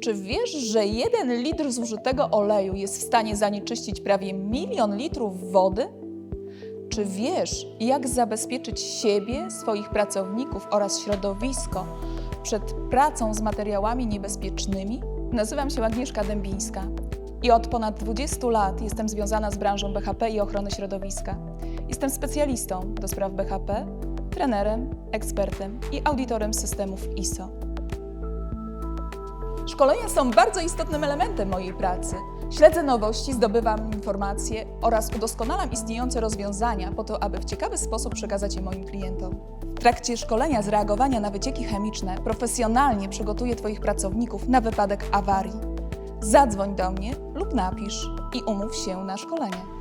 Czy wiesz, że jeden litr zużytego oleju jest w stanie zanieczyścić prawie milion litrów wody? Czy wiesz, jak zabezpieczyć siebie, swoich pracowników oraz środowisko przed pracą z materiałami niebezpiecznymi? Nazywam się Agnieszka Dębińska i od ponad 20 lat jestem związana z branżą BHP i ochrony środowiska. Jestem specjalistą do spraw BHP, trenerem, ekspertem i audytorem systemów ISO. Szkolenia są bardzo istotnym elementem mojej pracy. Śledzę nowości, zdobywam informacje oraz udoskonalam istniejące rozwiązania po to, aby w ciekawy sposób przekazać je moim klientom. W trakcie szkolenia z reagowania na wycieki chemiczne profesjonalnie przygotuję Twoich pracowników na wypadek awarii. Zadzwoń do mnie lub napisz i umów się na szkolenie.